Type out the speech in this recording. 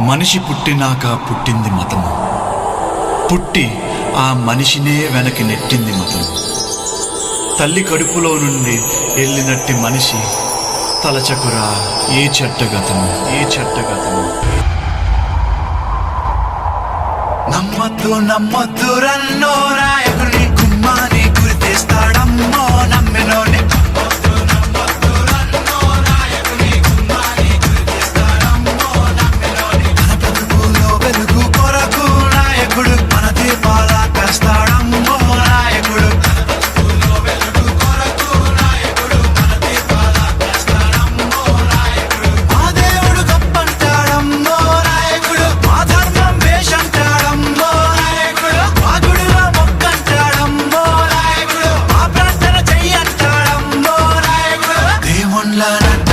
మనిషి పుట్టినాక పుట్టింది మతము. పుట్టి ఆ మనిషినే వెనక్కి నెట్టింది మతము. తల్లి కడుపులో నుండి వెళ్ళినట్టి మనిషి తలచకురా ఏ చెట్టగతము ఏ చెట్టగతము నమ్మద్దు నమ్మద్దు రన్నోరాయ నాయకుడు